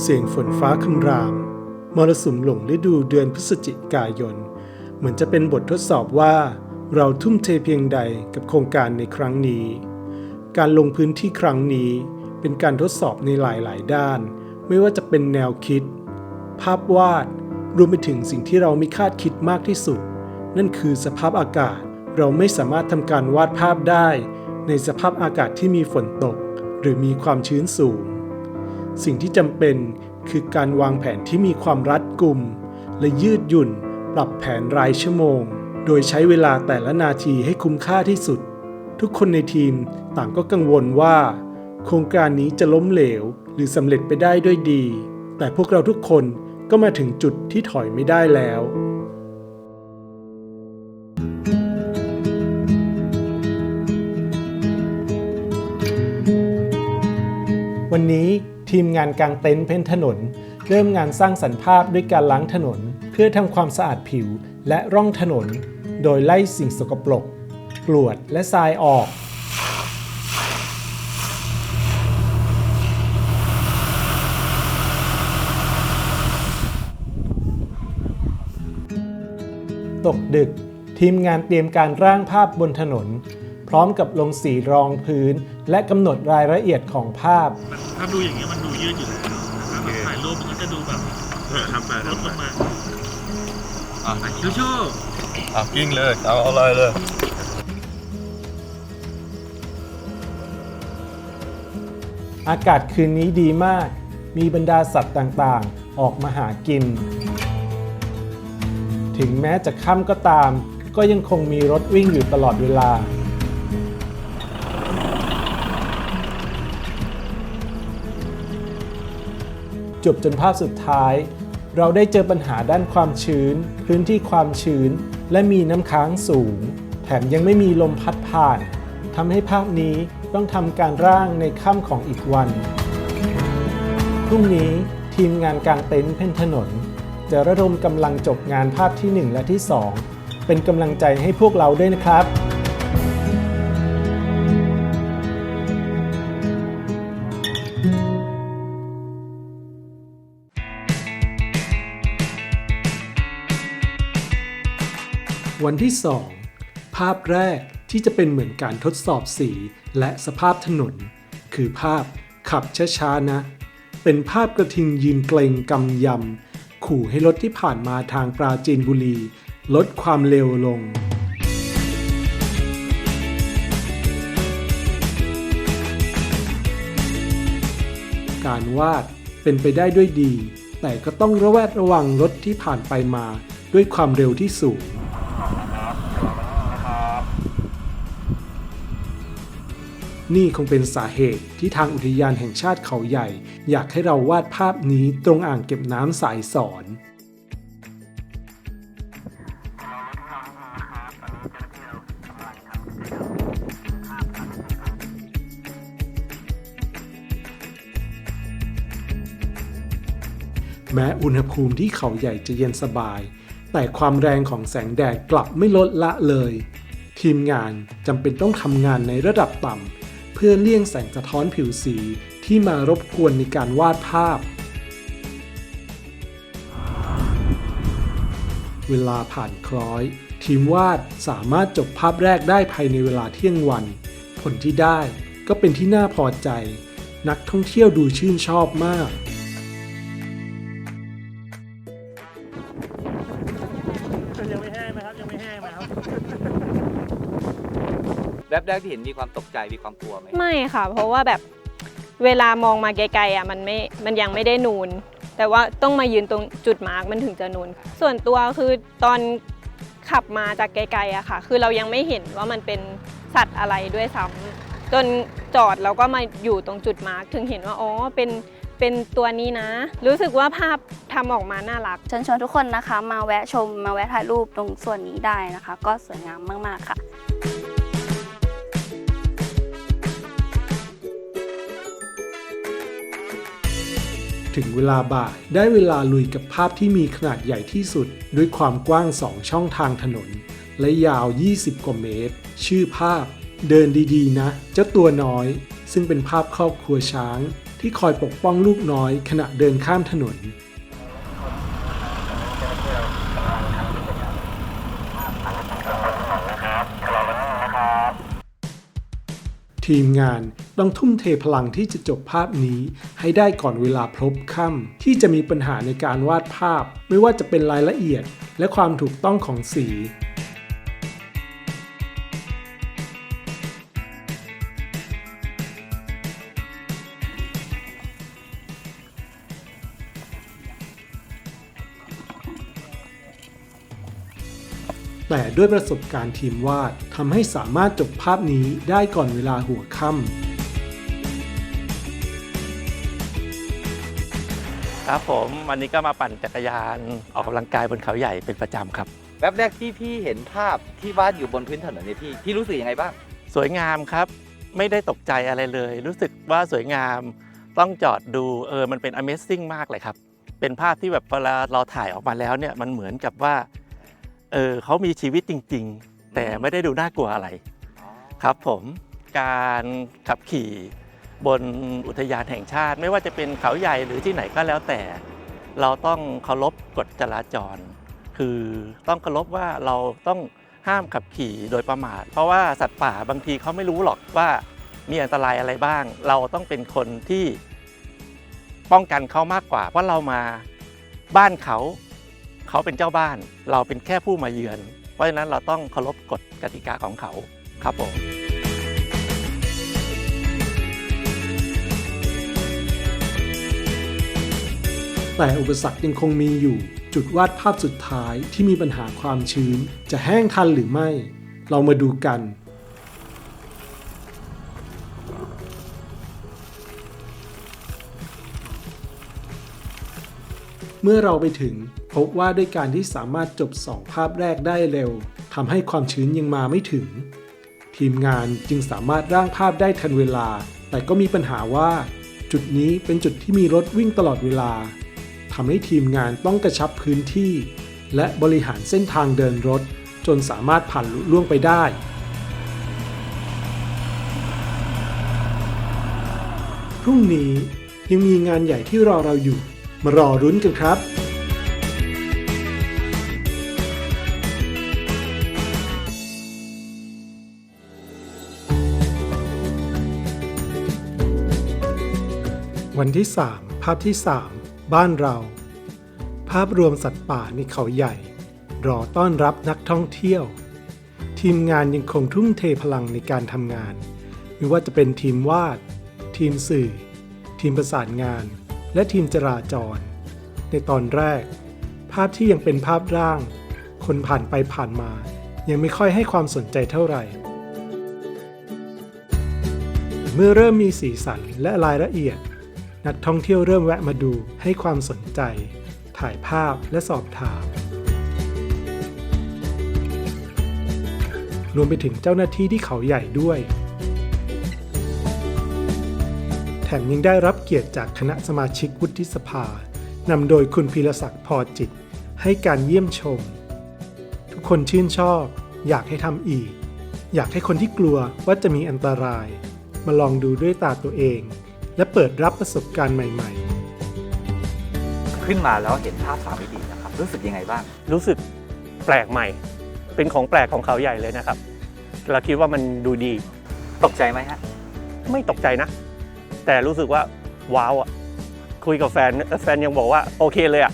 เสียงฝนฟ้าคำราม มรสุมหลงฤดูเดือนพฤศจิกายน เหมือนจะเป็นบททดสอบว่า เราทุ่มเทเพียงใดกับโครงการในครั้งนี้ การลงพื้นที่ครั้งนี้เป็นการทดสอบในหลายๆ ด้าน ไม่ว่าจะเป็นแนวคิด ภาพวาด รวมไปถึงสิ่งที่เราไม่คาดคิดมากที่สุด นั่นคือสภาพอากาศ เราไม่สามารถทำการวาดภาพได้ ในสภาพอากาศที่มีฝนตก หรือมีความชื้นสูง สิ่งที่จำเป็นคือการวางแผนที่มีความรัดกุม และยืดหยุ่น ปรับแผนรายชั่วโมง โดยใช้เวลาแต่ละนาทีให้คุ้มค่าที่สุด ทุกคนในทีมต่างก็กังวลว่า โครงการนี้จะล้มเหลว หรือสำเร็จไปได้ด้วยดี แต่พวกเราทุกคนก็มาถึงจุดที่ถอยไม่ได้แล้ววันนี้ ทีมงานกางเต็นท์เพ้นถนน เริ่มงานสร้างสรรค์ภาพด้วยการล้างถนน เพื่อทำความสะอาดผิวและร่องถนน โดยไล่สิ่งสกปรกกรวดและทรายออก ตกดึก ทีมงานเตรียมการร่างภาพบนถนน พร้อมกับลงสีรองพื้น และกำหนดรายละเอียดของภาพมันถ้าดูอย่างเงี้ยมันดูยืดอยู่แล้วถ้าแบบถ่ายรูปมันก็จะดูแบบทำไปลดลงมาอะชูชูอะกิ้งเลยเอาเอาเลยเลยอากาศคืนนี้ดีมาก มีบรรดาสัตว์ต่างๆ ออกมาหากิน ถึงแม้จะค่ำก็ตาม ก็ยังคงมีรถวิ่งอยู่ตลอดเวลา จบจนภาพสุดท้าย เราได้เจอปัญหาด้านความชื้น พื้นที่ความชื้น และมีน้ำค้างสูง แถมยังไม่มีลมพัดผ่านทำให้ภาพนี้ต้องทำการร่างในค่ำของอีกวันพรุ่งนี้ทีมงานกลางเต็นท์เพ่นถนน จะระดมกำลังจบงานภาพที่ 1 และที่ 2 เป็นกำลังใจให้พวกเราด้วยนะครับ วันที่ 2 ภาพแรกที่จะเป็นเหมือนการทดสอบสีและสภาพถนน คือภาพขับช้าๆนะ เป็นภาพกระทิงยืนเกรงกำยำ ขู่ให้รถที่ผ่านมาทางปราจีนบุรี ลดความเร็วลงการวาดเป็นไปได้ด้วยดี แต่ก็ต้องระแวดระวังรถที่ผ่านไปมาด้วยความเร็วที่สูง นี่คงเป็นสาเหตุที่ทางอุทยานแห่งชาติเขาใหญ่ อยากให้เราวาดภาพนี้ตรงอ่างเก็บน้ำสายสอนแม้อุณหภูมิที่เขาใหญ่จะเย็นสบาย แต่ความแรงของแสงแดดกลับไม่ลดละเลย ทีมงานจำเป็นต้องทำงานในระดับต่ำ เพื่อเลี่ยงแสงสะท้อนผิวสีที่มารบกวนในการวาดภาพ เวลาผ่านคล้อย ทีมวาดสามารถจบภาพแรกได้ภายในเวลาเที่ยงวัน ผลที่ได้ก็เป็นที่น่าพอใจ นักท่องเที่ยวดูชื่นชอบมาก แวบแรกที่เห็นมีความตกใจมีความกลัวไหมไม่ค่ะ เพราะว่าแบบเวลามองมาไกลๆอะมันไม่มันยังไม่ได้นูน แต่ว่าต้องมายืนตรงจุดมาร์กมันถึงจะนูน ส่วนตัวคือตอนขับมาจากไกลๆอะค่ะ คือเรายังไม่เห็นว่ามันเป็นสัตว์อะไรด้วยซ้ำจนจอดแล้วก็มาอยู่ตรงจุดมาร์กถึงเห็นว่าอ๋อเป็นเป็นตัวนี้นะ รู้สึกว่าภาพทำออกมาน่ารักเชิญชวนทุกคนนะคะ มาแวะชมมาแวะถ่ายรูปตรงส่วนนี้ได้นะคะ ก็สวยงามมาก ๆ ค่ะ ถึงเวลาบ่าย ได้เวลาลุยกับภาพที่มีขนาดใหญ่ที่สุด ด้วยความกว้าง 2 ช่องทางถนน และยาว 20 กว่าเมตร ชื่อภาพ เดินดีๆ นะ เจ้าตัวน้อย ซึ่งเป็นภาพครอบครัวช้าง ที่คอยปกป้องลูกน้อยขณะเดินข้ามถนน ทีมงานต้องทุ่มเทพลังที่จะจบภาพนี้ ให้ได้ก่อนเวลาพลบค่ำที่จะมีปัญหาในการวาดภาพ ไม่ว่าจะเป็นรายละเอียด และความถูกต้องของสี แต่ด้วยประสบการณ์ทีมวาดทำให้สามารถจบภาพนี้ได้ก่อนเวลาหัวค่ำครับผมวันนี้ก็มาปั่นจักรยานออกกำลังกายบนเขาใหญ่เป็นประจำครับแวบแรกที่พี่เห็นภาพที่วาดอยู่บนพื้นถนนเนี่ยพี่พี่รู้สึกยังไงบ้าง สวยงามครับ ไม่ได้ตกใจอะไรเลย รู้สึกว่าสวยงามต้องจอดดูเออมันเป็น Amazing มากเลยครับ เป็นภาพที่แบบเวลาเราถ่ายออกมาแล้วเนี่ยมันเหมือนกับว่า เออเขามีชีวิตจริง ๆ แต่ไม่ได้ดูน่ากลัวอะไรครับผมการขับขี่บนอุทยานแห่งชาติ ไม่ว่าจะเป็นเขาใหญ่หรือที่ไหนก็แล้วแต่ เราต้องเคารพกฎจราจร คือต้องเคารพว่าเราต้องห้ามขับขี่โดยประมาท เพราะว่าสัตว์ป่าบางทีเขาไม่รู้หรอกว่ามีอันตรายอะไรบ้าง เราต้องเป็นคนที่ป้องกันเขามากกว่า เพราะเรามาบ้านเขา เขาเป็นเจ้าบ้าน เราเป็นแค่ผู้มาเยือน เพราะฉะนั้นเราต้องเคารพกฎกติกาของเขาครับผมแต่อุปสรรคยังคงมีอยู่ จุดวาดภาพสุดท้ายที่มีปัญหาความชื้น จะแห้งทันหรือไม่ เรามาดูกัน เมื่อเราไปถึง พบว่าด้วยการที่สามารถจบสองภาพแรกได้เร็วทำให้ความชื้นยังมาไม่ถึง ทีมงานจึงสามารถร่างภาพได้ทันเวลา แต่ก็มีปัญหาว่า จุดนี้เป็นจุดที่มีรถวิ่งตลอดเวลาทำให้ทีมงานต้องกระชับพื้นที่ และบริหารเส้นทางเดินรถ จนสามารถผ่านลุล่วงไปได้ พรุ่งนี้ยังมีงานใหญ่ที่รอเราอยู่ มารอรุ้นกันครับ วันที่ 3 ภาพที่ 3 บ้านเรา ภาพรวมสัตว์ป่าในเขาใหญ่ รอต้อนรับนักท่องเที่ยว ทีมงานยังคงทุ่มเทพลังในการทำงาน ไม่ว่าจะเป็นทีมวาด ทีมสื่อ ทีมประสานงาน และทีมจราจร ในตอนแรก ภาพที่ยังเป็นภาพร่าง คนผ่านไปผ่านมา ยังไม่ค่อยให้ความสนใจเท่าไหร่เมื่อเริ่มมีสีสันและรายละเอียด นักท่องเที่ยวเริ่มแวะมาดูให้ความสนใจ ถ่ายภาพและสอบถาม รวมไปถึงเจ้าหน้าที่ที่เขาใหญ่ด้วย แถมยังได้รับเกียรติจากคณะสมาชิกวุฒิสภานำโดยคุณพีรศักดิ์พอจิต ให้การเยี่ยมชม ทุกคนชื่นชอบ อยากให้ทำอีก อยากให้คนที่กลัวว่าจะมีอันตราย มาลองดูด้วยตาตัวเอง และเปิดรับประสบการณ์ใหม่ๆขึ้นมาแล้วเห็นภาพสามมิตินะครับ รู้สึกยังไงบ้าง รู้สึกแปลกใหม่ เป็นของแปลกของเขาใหญ่เลยนะครับ เราคิดว่ามันดูดี ตกใจไหมฮะ ไม่ตกใจนะ แต่รู้สึกว่าว้าวอะ คุยกับแฟนแฟนยังบอกว่าโอเคเลยอะ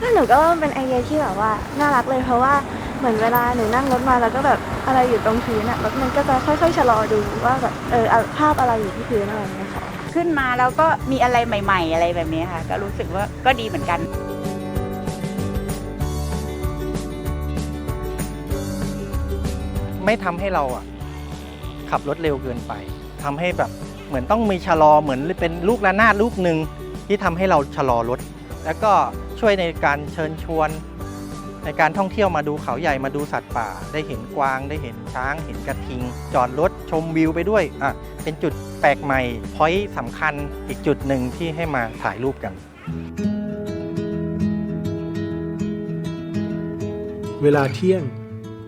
ก็หนูก็ว่ามันเป็นไอเดียที่แบบว่าน่ารักเลยเพราะว่าเหมือนเวลาหนูนั่งรถมาแล้วก็แบบอะไรอยู่ตรงพื้นอะรถมันก็จะค่อยๆชะลอดูว่าแบบเออเอาภาพอะไรอยู่ที่พื้นอะไรอย่างเงี้ยค่ะ ขึ้นมาแล้วก็มีอะไรใหม่ ๆ อะไรแบบนี้ค่ะ ก็รู้สึกว่าก็ดีเหมือนกันไม่ทำให้เราอะขับรถเร็วเกินไปทำให้แบบเหมือนต้องมีชะลอเหมือนเป็นลูกระนาดลูกหนึ่งที่ทำให้เราชะลอรถ แล้วก็ช่วยในการเชิญชวน ในการท่องเที่ยวมาดูเขาใหญ่มาดูสัตว์ป่า ได้เห็นกวางได้เห็นช้าง เห็นกระทิง จอดรถชมวิวไปด้วยอะเป็นจุดแปลกใหม่พอยต์สำคัญอีกจุดหนึ่งที่ให้มาถ่ายรูปกัน เวลาเที่ยง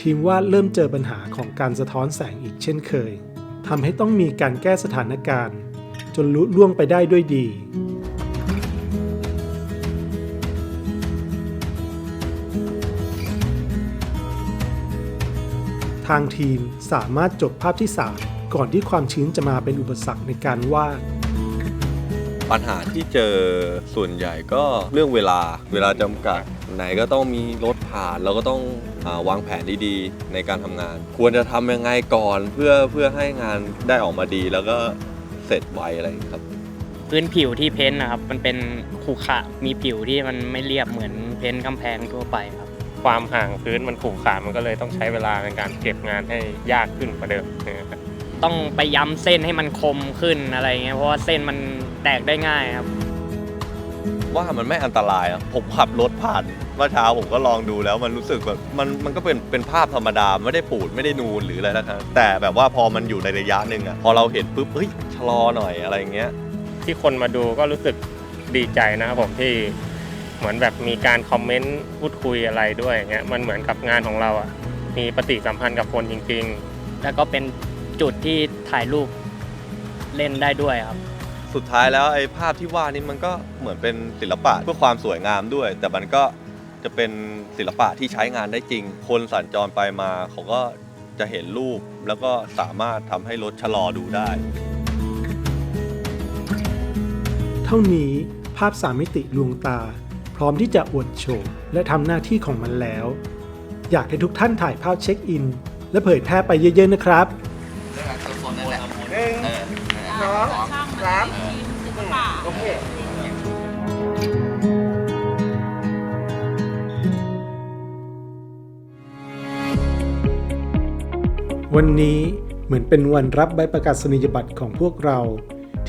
ทีมวาดเริ่มเจอปัญหาของการสะท้อนแสงอีกเช่นเคยทำให้ต้องมีการแก้สถานการณ์ จนลุล่วงไปได้ด้วยดี ทางทีมสามารถจบภาพที่ 3 ก่อนที่ความชื้นจะมาเป็นอุปสรรคในการวาดปัญหาที่เจอส่วนใหญ่ก็เรื่องเวลาเวลาจำกัด ไหนก็ต้องมีรถผ่านเราก็ต้องอาวางแผนดีๆ ในการทำงาน ควรจะทำยังไงก่อนเพื่อเพื่อให้งานได้ออกมาดีแล้วก็เสร็จไวอะไรอย่างเงี้ยครับ พื้นผิวที่เพ้นท์นะครับ มันเป็นขรุขระมีผิวที่มันไม่เรียบเหมือนเพ้นท์กำแพงทั่วไปครับ ความห่างพื้นมันขรุขระมันก็เลยต้องใช้เวลาในการเก็บงานให้ยากขึ้นกว่าเดิมนะครับต้องไปย้ำเส้นให้มันคมขึ้นอะไรเงี้ยเพราะว่าเส้นมันแตกได้ง่ายครับ ว่ามันไม่อันตรายอะผมขับรถผ่านเมื่อเช้าผมก็ลองดูแล้วมันรู้สึกแบบมันมันก็เป็นเป็นภาพธรรมดาไม่ได้ปูดไม่ได้นูนหรืออะไรนะครับแต่แบบว่าพอมันอยู่ในระยะหนึ่งอะพอเราเห็นปุ๊บเฮ้ยชะลอหน่อยอะไรอย่างเงี้ย ที่คนมาดูก็รู้สึกดีใจนะครับผมที่ เหมือนแบบมีการคอมเมนต์พูดคุยอะไรด้วยอย่างเงี้ยมันเหมือนกับงานของเราอะมีปฏิสัมพันธ์กับคนจริง ๆ แล้วก็เป็นจุดที่ถ่ายรูปเล่นได้ด้วยครับ สุดท้ายแล้วไอ้ภาพที่ว่านี่มันก็เหมือนเป็นศิลปะเพื่อความสวยงามด้วย แต่มันก็จะเป็นศิลปะที่ใช้งานได้จริง คนสัญจรไปมาเขาก็จะเห็นรูปแล้วก็สามารถทำให้รถชะลอดูได้ เท่านี้ภาพสามมิติลวงตาพ ร้อมที่จะอวดโฉมและทำหน้าที่ของมันแล้ว อยากให้ทุกท่านถ่ายภาพเช็คอิน และเผยแพร่ไปเยอะๆนะครับวันนี้เหมือนเป็นวันรับใบประกาศนียบัตรของพวกเรา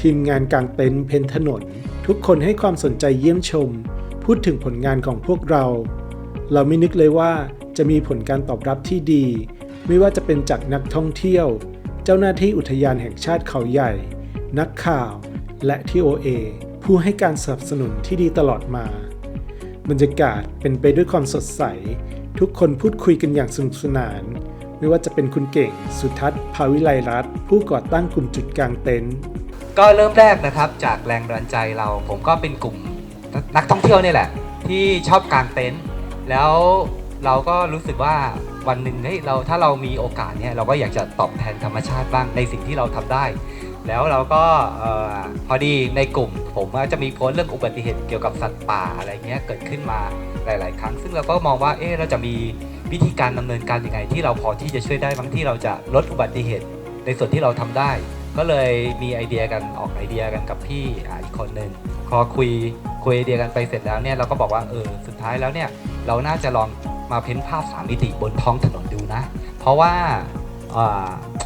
ทีมงานกลางเต็นท์เพนถนน ทุกคนให้ความสนใจเยี่ยมชม พูดถึงผลงานของพวกเรา เราไม่นึกเลยว่าจะมีผลการตอบรับที่ดี ไม่ว่าจะเป็นจากนักท่องเที่ยว เจ้าหน้าที่อุทยานแห่งชาติเขาใหญ่ นักข่าว และที่ OA ผู้ให้การสนับสนุนที่ดีตลอดมา บรรยากาศเป็นไปด้วยความสดใส ทุกคนพูดคุยกันอย่างสนุกสนาน ไม่ว่าจะเป็นคุณเก่ง สุทัศน์ ภาวิไลรัตน์ผู้ก่อตั้งกลุ่มจุดกลางเต็นท์ก็เริ่มแรกนะครับจากแรงบันดาลใจเราผมก็เป็นกลุ่ม นักท่องเที่ยวนี่แหละ ที่ชอบกางเต็นท์แล้วเราก็รู้สึกว่าวันหนึ่งเฮ้ยเราถ้าเรามีโอกาสเนี่ยเราก็อยากจะตอบแทนธรรมชาติบ้างในสิ่งที่เราทำได้ แล้วเราก็พอดีในกลุ่ม ผมก็จะมีโพสต์เรื่องอุบัติเหตุเกี่ยวกับสัตว์ป่าอะไรเงี้ยเกิดขึ้นมาหลาย ๆ ครั้ง ซึ่งเราก็มองว่าเอ๊ะเราจะมีวิธีการดำเนินการยังไง ที่เราพอที่จะช่วยได้บางที่เราจะลดอุบัติเหตุในส่วนที่เราทำได้ ก็เลยมีไอเดียกันออกไอเดียกันกับพี่อีกคนหนึ่งพอคุย คุยไอเดียกันไปเสร็จแล้วเนี่ยเราก็บอกว่าเออสุดท้ายแล้วเนี่ยเราน่าจะลองมาเพ้นภาพสามมิติบนท้องถนนดูนะ เพราะว่า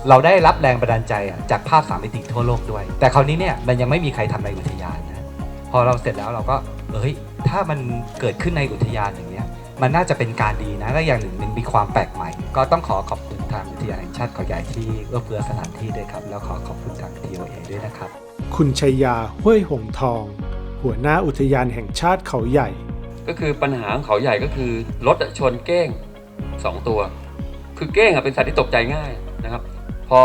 เราได้รับแรงบันดาลใจจากภาพสามมิติทั่วโลกด้วย แต่คราวนี้เนี่ยมันยังไม่มีใครทำในอุทยานนะพอเราเสร็จแล้วเราก็เอ้ยถ้ามันเกิดขึ้นในอุทยานอย่างเงี้ยมันน่าจะเป็นการดีนะและอย่างหนึ่งมันมีความแปลกใหม่ ก็ต้องขอขอบคุณทางอุทยานแห่งชาติเขาใหญ่ที่เอื้อเฟื้อสถานที่ด้วยครับ แล้วขอขอบคุณทาง TOA ด้วยนะครับ คุณชัยยาห้วยหงทอง หัวหน้าอุทยานแห่งชาติเขาใหญ่ ก็คือปัญหาของเขาใหญ่ก็คือรถชนเก้ง 2 ตัว คือเก้งเป็นสัตว์ที่ตกใจง่ายนะครับ พอ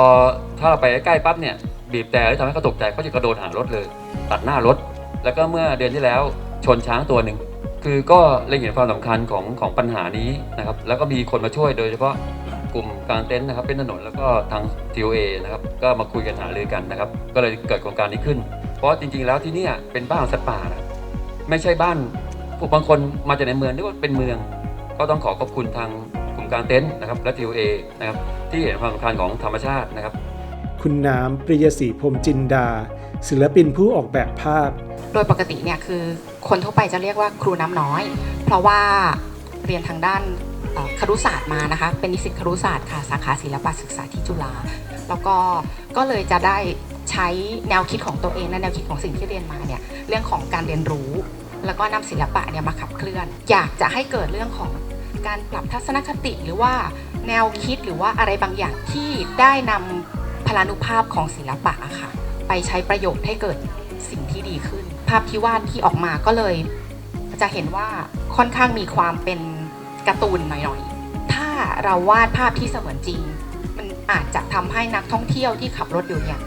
ถ้าเราไปใกล้ปั๊บเนี่ยบีบแต่แล้วทำให้เขาตกใจเขาจะกระโดดหารถเลย ตัดหน้ารถ แล้วก็เมื่อเดือนที่แล้วชนช้างตัวหนึ่งคือก็เล็งเห็นความสำคัญของของปัญหานี้นะครับ แล้วก็มีคนมาช่วยโดยเฉพาะกลุ่มกลางเต็นท์นะครับ เป็นถนนแล้วก็ทาง TOA นะครับ ก็มาคุยกันหารือกันนะครับ ก็เลยเกิดโครงการนี้ขึ้น เพราะจริงๆแล้วที่เนี่ยเป็นบ้านของสัตว์ป่านะไม่ใช่บ้านพวกบางคนมาจากในเมืองนึกว่าเป็นเมือง ก็ต้องขอขอบคุณทางกลุ่มกลางเต็นท์นะครับและ TOA นะครับที่เห็นความสำคัญของธรรมชาตินะครับ คุณน้ำปริยศรีพรหมจินดา ศิลปินผู้ออกแบบภาพ โดยปกติเนี่ยคือคนทั่วไปจะเรียกว่าครูน้ำน้อย เพราะว่าเรียนทางด้านเอ่อครุศาสตร์มานะคะ เป็นนิสิตครุศาสตร์ค่ะสาขาศิลปศึกษาที่จุฬาแล้วก็ก็เลยจะได้ ใช้แนวคิดของตัวเองและแนวคิดของสิ่งที่เรียนมาเนี่ยเรื่องของการเรียนรู้ แล้วก็นำศิลปะเนี่ยมาขับเคลื่อน อยากจะให้เกิดเรื่องของการปรับทัศนคติหรือว่าแนวคิดหรือว่าอะไรบางอย่างที่ได้นำพลานุภาพของศิลปะอะค่ะ ไปใช้ประโยชน์ให้เกิดสิ่งที่ดีขึ้น ภาพที่วาดที่ออกมาก็เลย จะเห็นว่าค่อนข้างมีความเป็นการ์ตูนหน่อยๆ ถ้าเราวาดภาพที่เสมือนจริง มันอาจจะทำให้นักท่องเที่ยวที่ขับรถอยู่เนี่ย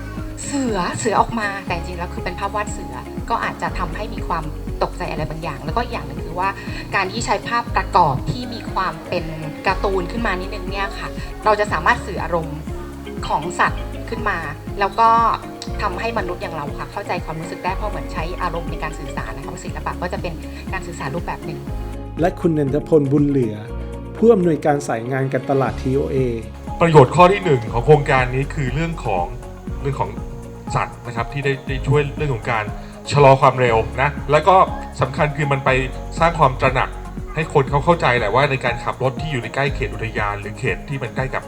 เสือเสือออกมาแต่จริงๆแล้วคือเป็นภาพวาดเสือก็อาจจะทำให้มีความตกใจอะไรบางอย่าง แล้วก็อีกอย่างหนึงคือว่าการที่ใช้ภาพประกอบที่มีความเป็นการ์ตูนขึ้นมานิดนึงเนี่ยค่ะ เราจะสามารถสื่ออารมณ์ของสัตว์ขึ้นมา แล้วก็ทำให้มนุษย์อย่างเราค่ะ เข้าใจความรู้สึกได้เพราะเหมือนใช้อารมณ์ในการสื่อสารนะคะศิลปะก็จะเป็นการสื่อสารรูปแบบหนึ่ง และคุณนันทพลบุญเหลือ ผู้อำนวยการสายงานการตลาด TOA ประโยชน์ข้อที่หนึ่งของโครงการนี้คือเรื่องของเรื่องของ สัตว์นะครับที่ได้ได้ช่วยเรื่องของการชะลอความเร็วนะแล้วก็สำคัญคือมันไปสร้างความตระหนักให้คนเขาเข้าใจแหละว่าในการขับรถที่อยู่ในใกล้เขตอุทยาน หรือเขตที่มันใกล้กับ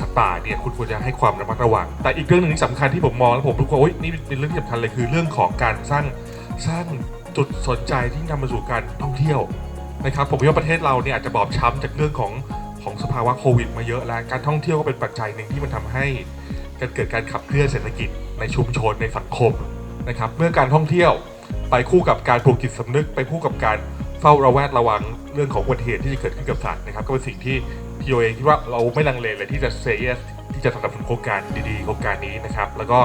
สัตว์ป่าเนี่ยคุณควรจะให้ความระมัดระวัง แต่อีกเรื่องหนึ่งที่สำคัญที่ผมมองแล้วผมรู้ว่าโอ๊ยนี่เป็นเรื่องที่สำคัญเลยคือเรื่องของการสร้างสร้างจุดสนใจที่นำมาสู่การท่องเที่ยวนะครับผมว่าประเทศเราเนี่ยอาจจะบอบช้ำจากเรื่องของของสภาวะโควิดมาเยอะแล้วการท่องเที่ยวก็เป็นปัจจัยหนึ่งที่มันทำให้การเกิดการขับเคลื่อนเศรษฐกิจ ในชุมชนในสังคมนะครับ เมื่อการท่องเที่ยวไปคู่กับการปลูกจิตสำนึก ไปคู่กับการเฝ้าระแวดระวังเรื่องของอุบัติเหตุที่จะเกิดขึ้นกับสัตว์นะครับ ก็เป็นสิ่งที่ทีโอเองคิดว่าเราไม่ลังเลเลยที่จะเซเยสที่จะสนับสนุนโครงการดีๆโครงการนี้นะครับ แล้วก็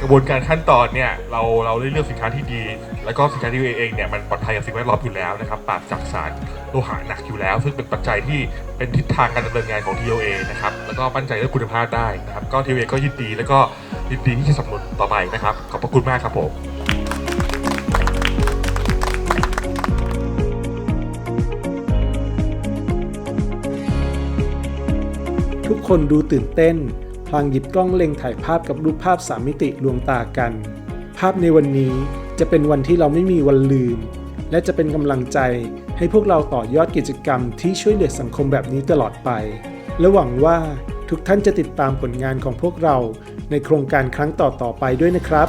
กระบวนการขั้นตอนเนี่ยเราเราได้เลือกสินค้าที่ดี แล้วก็สินค้าที่เองเนี่ยมันปลอดภัยกับสิ่งแวดล้อมอยู่แล้วนะครับปราศจากสารโลหะหนักอยู่แล้ว ซึ่งเป็นปัจจัยที่เป็นทิศทางการดำเนินงานของ TOA นะครับแล้วก็มั่นใจเรื่องคุณภาพได้นะครับก็ TOA ก็ยินดีแล้วก็ ยินดีที่จะสนับสนุนต่อไปนะครับ ขอบพระคุณมากครับผมทุกคนดูตื่นเต้น พลางหยิบกล้องเล็งถ่ายภาพกับรูปภาพสามมิติลวงตากัน ภาพในวันนี้จะเป็นวันที่เราไม่มีวันลืม และจะเป็นกำลังใจให้พวกเราต่อยอดกิจกรรมที่ช่วยเหลือสังคมแบบนี้ตลอดไป และหวังว่า ทุกท่านจะติดตามผลงานของพวกเราในโครงการครั้งต่อๆไปด้วยนะครับ